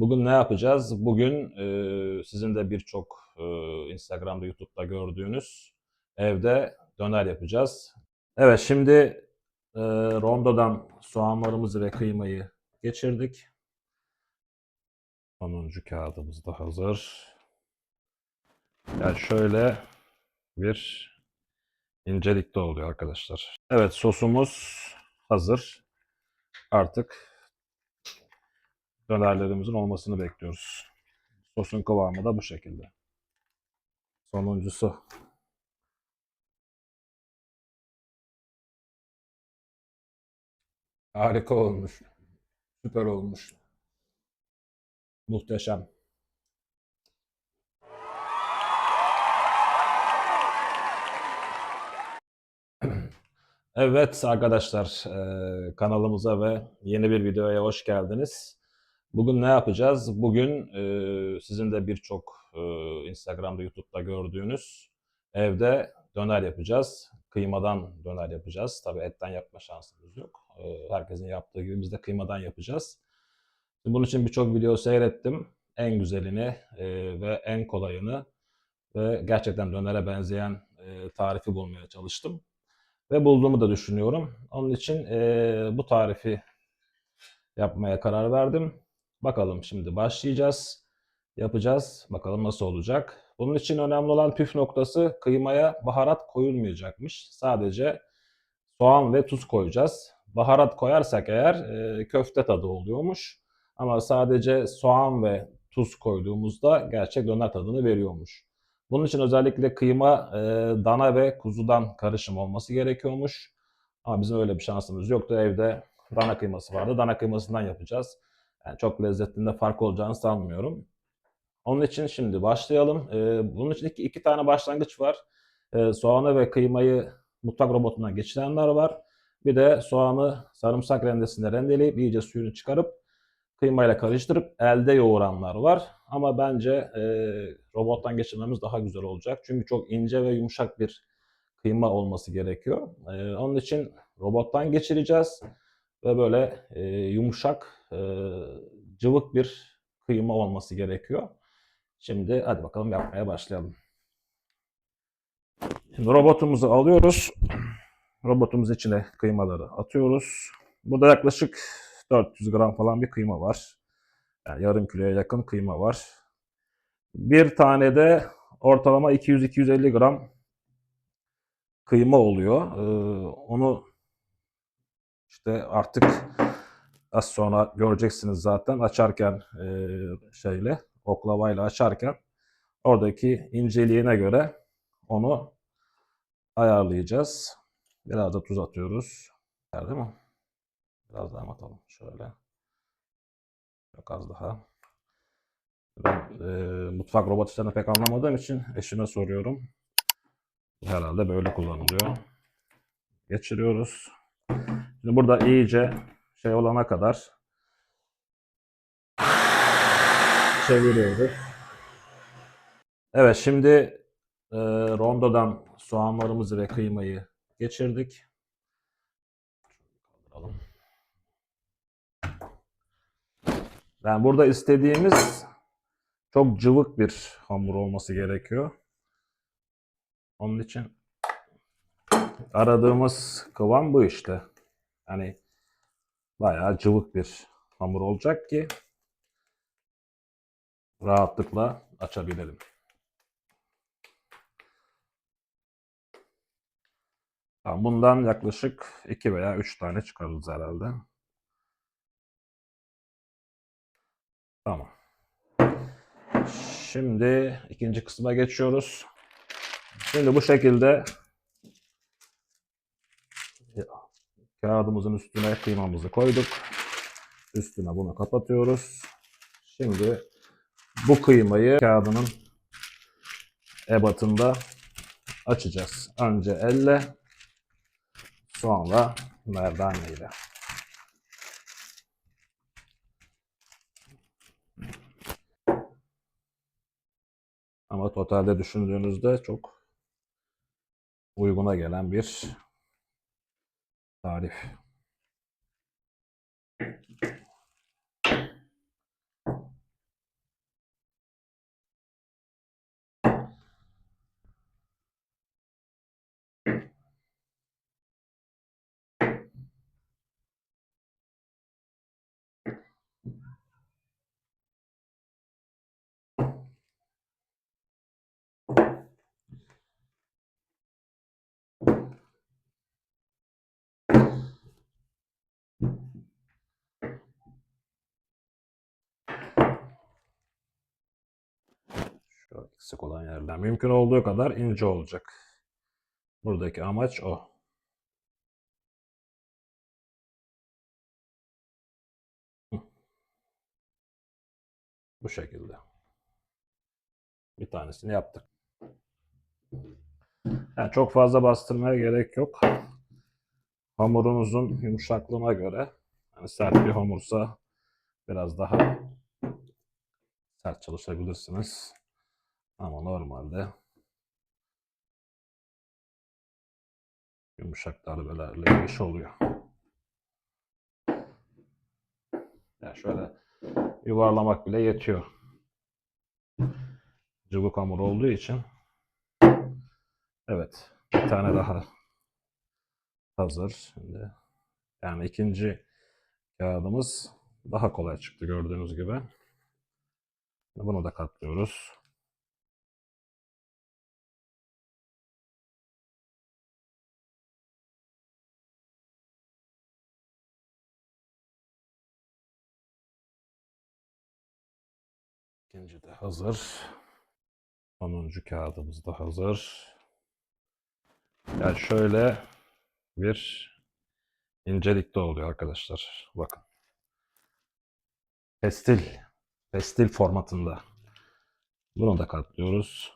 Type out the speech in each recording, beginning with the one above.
Bugün ne yapacağız? Bugün e, sizin de birçok e, Instagram'da, YouTube'da gördüğünüz evde döner yapacağız. Evet, şimdi e, rondodan soğanlarımızı ve kıymayı geçirdik. Sonuncu kağıdımız da hazır. Yani şöyle bir incelikte oluyor arkadaşlar. Evet, sosumuz hazır. Artık dönerlerimizin olmasını bekliyoruz. Sosun kıvamı da bu şekilde. Sonuncusu. Harika olmuş. Süper olmuş. Muhteşem. Evet arkadaşlar kanalımıza ve yeni bir videoya hoş geldiniz. Bugün ne yapacağız? Bugün eee, sizin de birçok eee, Instagram'da, YouTube'da gördüğünüz evde döner yapacağız. Kıymadan döner yapacağız. Tabii etten yapma şansımız yok. Eee, herkesin yaptığı gibi biz de kıymadan yapacağız. Bunun için birçok video seyrettim. En güzelini eee, ve en kolayını ve gerçekten dönere benzeyen eee, tarifi bulmaya çalıştım ve bulduğumu da düşünüyorum. Onun için eee, bu tarifi yapmaya karar verdim. Bakalım şimdi başlayacağız. Yapacağız. Bakalım nasıl olacak. Bunun için önemli olan püf noktası kıymaya baharat koyulmayacakmış. Sadece soğan ve tuz koyacağız. Baharat koyarsak eğer eee, köfte tadı oluyormuş. Ama sadece soğan ve tuz koyduğumuzda gerçek döner tadını veriyormuş. Bunun için özellikle kıyma e, dana ve kuzudan karışım olması gerekiyormuş. Ama bizim öyle bir şansımız yoktu. Evde dana kıyması vardı. Dana kıymasından yapacağız. Yani çok lezzetinde fark olacağını sanmıyorum. Onun için şimdi başlayalım. E, bunun için iki, iki tane başlangıç var. E, soğanı ve kıymayı mutfak robotundan geçirenler var. Bir de soğanı sarımsak rendesinde rendeleyip iyice suyunu çıkarıp kıymayla karıştırıp elde yoğuranlar var. Ama bence e, robottan geçirmemiz daha güzel olacak. Çünkü çok ince ve yumuşak bir kıyma olması gerekiyor. E, onun için robottan geçireceğiz ve böyle e, yumuşak, cıvık bir kıyma olması gerekiyor. Şimdi hadi bakalım yapmaya başlayalım. Şimdi robotumuzu alıyoruz. Robotumuz içine kıymaları atıyoruz. Burada yaklaşık 400 gram falan bir kıyma var. Yani yarım kiloya yakın kıyma var. Bir tane de ortalama 200-250 gram kıyma oluyor. Ee, onu işte artık az sonra göreceksiniz zaten açarken e, şeyle oklavayla açarken oradaki inceliğine göre onu ayarlayacağız. Biraz da tuz atıyoruz. Değil mi? Biraz daha atalım şöyle. Çok az daha. Ben e, mutfak robot işlerini pek anlamadığım için eşime soruyorum. Herhalde böyle kullanılıyor. Geçiriyoruz. Şimdi burada iyice şey olana kadar çeviriyoruz. Evet şimdi e, rondodan soğanlarımızı ve kıymayı geçirdik. Yani burada istediğimiz çok cıvık bir hamur olması gerekiyor. Onun için aradığımız kıvam bu işte. Yani bayağı cıvık bir hamur olacak ki rahatlıkla açabilelim. Bundan yaklaşık 2 veya 3 tane çıkarırız herhalde. Tamam. Şimdi ikinci kısma geçiyoruz. Şimdi bu şekilde kağıdımızın üstüne kıymamızı koyduk. Üstüne bunu kapatıyoruz. Şimdi bu kıymayı kağıdının ebatında açacağız. Önce elle, sonra merdaneyle. Ama totalde düşündüğünüzde çok uyguna gelen bir tarif. Eksik olan yerler. Mümkün olduğu kadar ince olacak. Buradaki amaç o. Bu şekilde. Bir tanesini yaptık. Yani çok fazla bastırmaya gerek yok. Hamurunuzun yumuşaklığına göre yani sert bir hamursa biraz daha sert çalışabilirsiniz. Ama normalde yumuşak darbelerle iş oluyor. Yani şöyle yuvarlamak bile yetiyor. Cıvık hamur olduğu için. Evet. Bir tane daha hazır. Şimdi yani ikinci kağıdımız daha kolay çıktı gördüğünüz gibi. Bunu da katlıyoruz. İkinci de hazır. Sonuncu kağıdımız da hazır. Yani şöyle bir incelikte oluyor arkadaşlar. Bakın. Pestil. Pestil formatında. Bunu da katlıyoruz.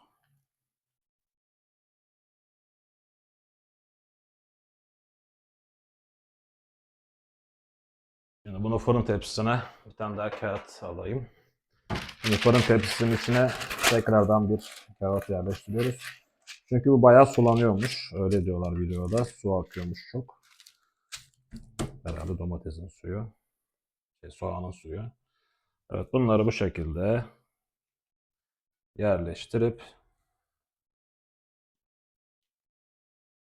Şimdi bunu fırın tepsisine bir tane daha kağıt alayım. Şimdi fırın tepsisinin içine tekrardan bir kağıt yerleştiriyoruz. Çünkü bu bayağı sulanıyormuş. Öyle diyorlar videoda. Su akıyormuş çok. Herhalde domatesin suyu. Şey, soğanın suyu. Evet bunları bu şekilde yerleştirip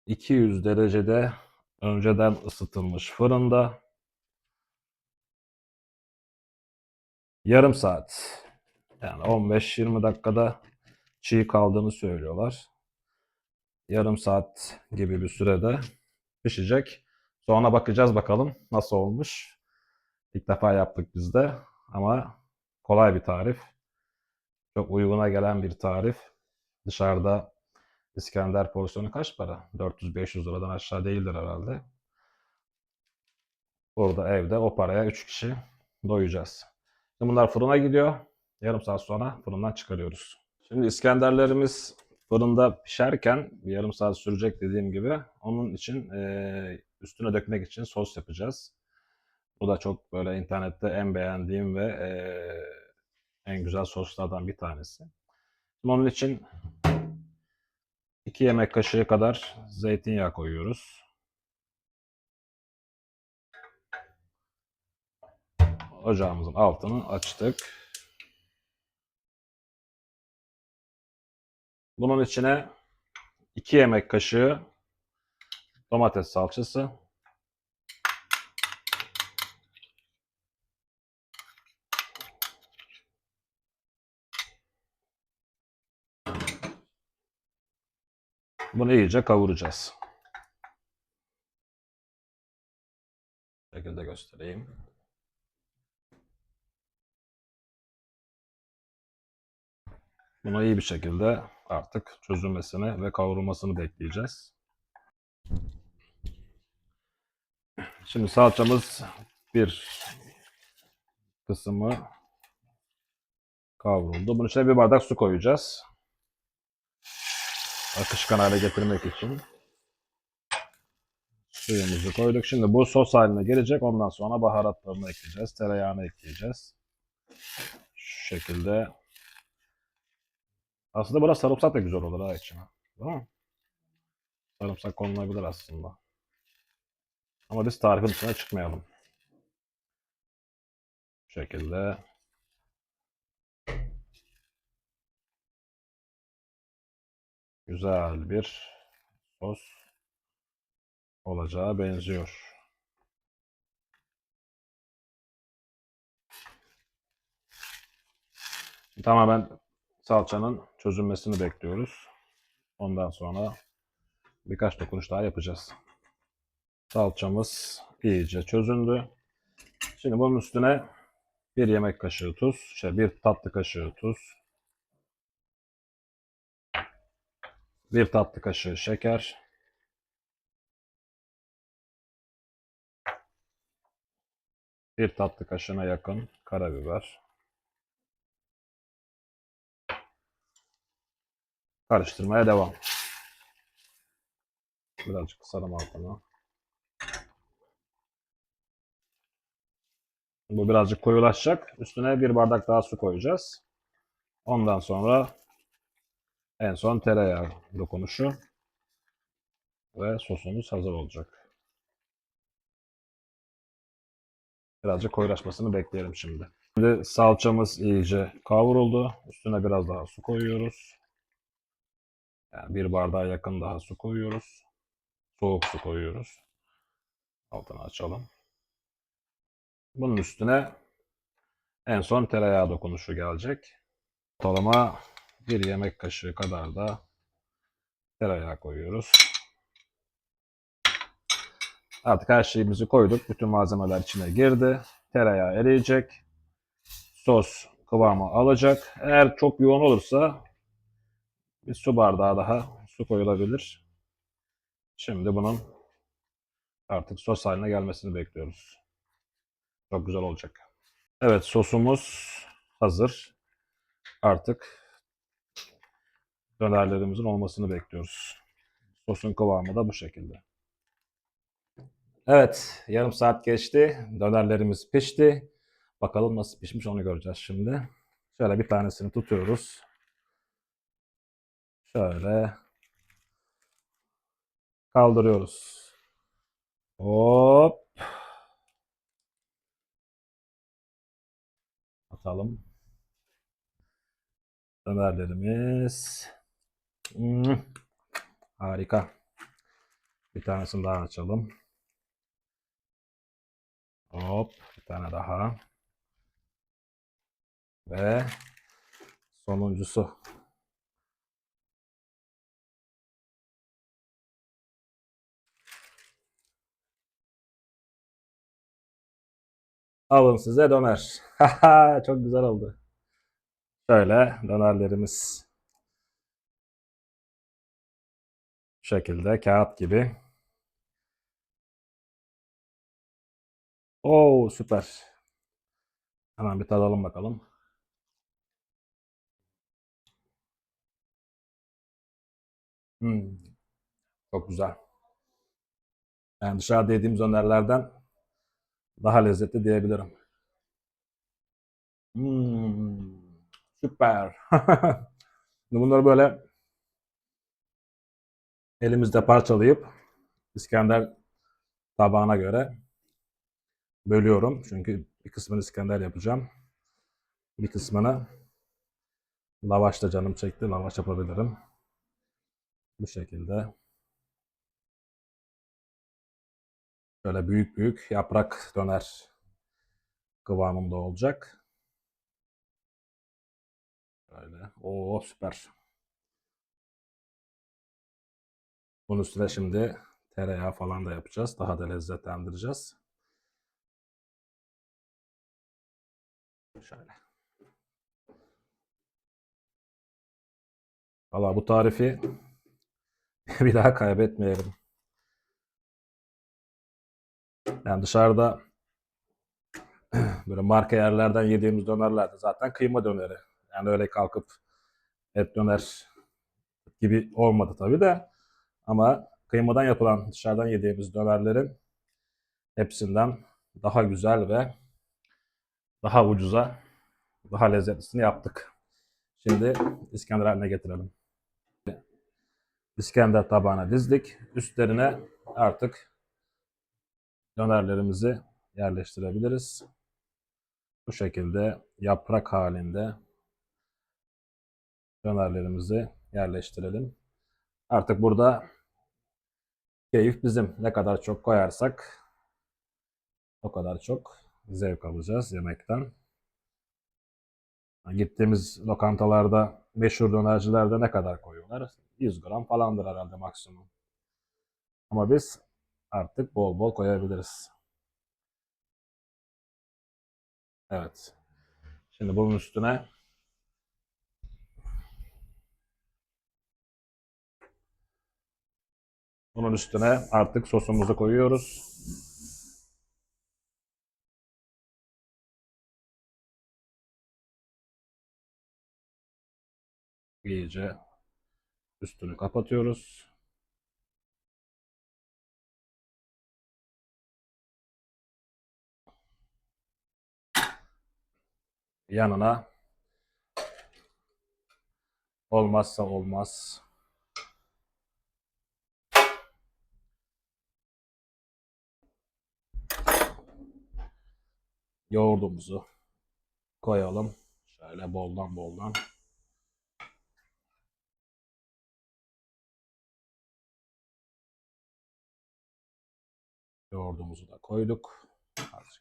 200 derecede önceden ısıtılmış fırında yarım saat yani 15-20 dakikada çiğ kaldığını söylüyorlar. Yarım saat gibi bir sürede pişecek. Sonra bakacağız bakalım nasıl olmuş. İlk defa yaptık biz de ama kolay bir tarif. Çok uyguna gelen bir tarif. Dışarıda İskender porsiyonu kaç para? 400-500 liradan aşağı değildir herhalde. Burada evde o paraya 3 kişi doyacağız. Şimdi bunlar fırına gidiyor. Yarım saat sonra fırından çıkarıyoruz. Şimdi İskenderlerimiz fırında pişerken yarım saat sürecek dediğim gibi. Onun için e, üstüne dökmek için sos yapacağız. Bu da çok böyle internette en beğendiğim ve e, en güzel soslardan bir tanesi. Şimdi onun için 2 yemek kaşığı kadar zeytinyağı koyuyoruz. Ocağımızın altını açtık. Bunun içine 2 yemek kaşığı domates salçası, Bunu iyice kavuracağız. Bu şekilde göstereyim. Bunu iyi bir şekilde artık çözülmesini ve kavrulmasını bekleyeceğiz. Şimdi salçamız bir kısmı kavruldu. Bunun içine bir bardak su koyacağız. Akışkan hale getirmek için. Suyumuzu koyduk. Şimdi bu sos haline gelecek. Ondan sonra baharatlarını ekleyeceğiz. Tereyağını ekleyeceğiz. Şu şekilde. Aslında biraz sarımsak da güzel olur ha içine. Değil mi? Sarımsak konulabilir aslında. Ama biz tarifin dışına çıkmayalım. Bu şekilde. Güzel bir sos olacağı benziyor. Tamamen salçanın çözülmesini bekliyoruz. Ondan sonra birkaç dokunuş daha yapacağız. Salçamız iyice çözündü. Şimdi bunun üstüne bir yemek kaşığı tuz, şey bir tatlı kaşığı tuz, Bir tatlı kaşığı şeker. Bir tatlı kaşığına yakın karabiber. Karıştırmaya devam. Birazcık kısalım altına. Bu birazcık koyulaşacak. Üstüne bir bardak daha su koyacağız. Ondan sonra en son tereyağı dokunuşu ve sosumuz hazır olacak. Birazcık koyulaşmasını bekleyelim şimdi. Şimdi salçamız iyice kavruldu. Üstüne biraz daha su koyuyoruz. Yani bir bardağa yakın daha su koyuyoruz. Soğuk su koyuyoruz. Altını açalım. Bunun üstüne en son tereyağı dokunuşu gelecek. Ortalama bir yemek kaşığı kadar da tereyağı koyuyoruz. Artık her şeyimizi koyduk. Bütün malzemeler içine girdi. Tereyağı eriyecek. Sos kıvamı alacak. Eğer çok yoğun olursa bir su bardağı daha su koyulabilir. Şimdi bunun artık sos haline gelmesini bekliyoruz. Çok güzel olacak. Evet sosumuz hazır. Artık dönerlerimizin olmasını bekliyoruz. Sosun kıvamı da bu şekilde. Evet, yarım saat geçti. Dönerlerimiz pişti. Bakalım nasıl pişmiş onu göreceğiz şimdi. Şöyle bir tanesini tutuyoruz. Şöyle kaldırıyoruz. Hop. Atalım. Dönerlerimiz. Hmm. Harika. Bir tanesini daha açalım. Hop. Bir tane daha. Ve sonuncusu. Alın size döner. Çok güzel oldu. Şöyle dönerlerimiz bu şekilde kağıt gibi. Oo süper. Hemen bir tadalım bakalım. Hmm, çok güzel. Yani dışarıda yediğimiz dönerlerden daha lezzetli diyebilirim. Hmm, süper. Bunları böyle elimizde parçalayıp İskender tabağına göre bölüyorum. Çünkü bir kısmını İskender yapacağım. Bir kısmını lavaşta canım çekti. Lavaş yapabilirim. Bu şekilde. Böyle büyük büyük yaprak döner kıvamında olacak. Böyle. Oo süper. Bunun üstüne şimdi tereyağı falan da yapacağız. Daha da lezzetlendireceğiz. Şöyle. Valla bu tarifi bir daha kaybetmeyelim. Yani dışarıda böyle marka yerlerden yediğimiz dönerlerde zaten kıyma döneri. Yani öyle kalkıp et döner gibi olmadı tabii de. Ama kıymadan yapılan dışarıdan yediğimiz dönerlerin hepsinden daha güzel ve daha ucuza, daha lezzetlisini yaptık. Şimdi İskender haline getirelim. İskender tabağına dizdik. Üstlerine artık dönerlerimizi yerleştirebiliriz. Bu şekilde yaprak halinde dönerlerimizi yerleştirelim. Artık burada keyif bizim. Ne kadar çok koyarsak o kadar çok zevk alacağız yemekten. Gittiğimiz lokantalarda, meşhur dönercilerde ne kadar koyuyorlar? 100 gram falandır herhalde maksimum. Ama biz artık bol bol koyabiliriz. Evet. Şimdi bunun üstüne Bunun üstüne artık sosumuzu koyuyoruz. İyice üstünü kapatıyoruz. Yanına olmazsa olmaz yoğurdumuzu koyalım. Şöyle boldan boldan. Yoğurdumuzu da koyduk. Azıcık.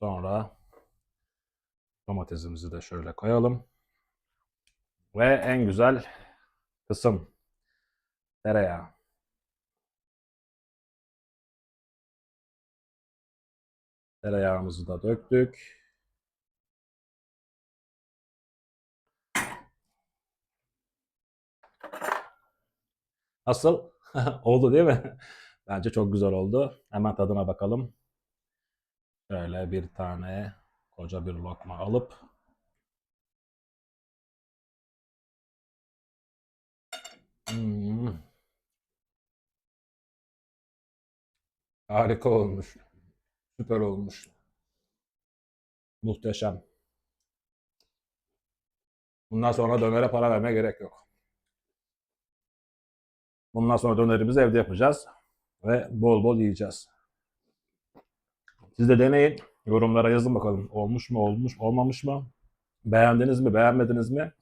Sonra domatesimizi de şöyle koyalım. Ve en güzel kısım tereyağı. Tereyağımızı da döktük. Nasıl? Oldu değil mi? Bence çok güzel oldu. Hemen tadına bakalım. Şöyle bir tane koca bir lokma alıp Hmm. Harika olmuş. Süper olmuş. Muhteşem. Bundan sonra dönere para vermeye gerek yok. Bundan sonra dönerimizi evde yapacağız ve bol bol yiyeceğiz. Siz de deneyin. Yorumlara yazın bakalım. Olmuş mu, olmuş, olmamış mı? Beğendiniz mi, beğenmediniz mi?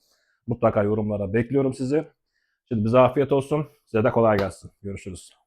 Mutlaka yorumlara bekliyorum sizi. Şimdi bize afiyet olsun. Size de kolay gelsin. Görüşürüz.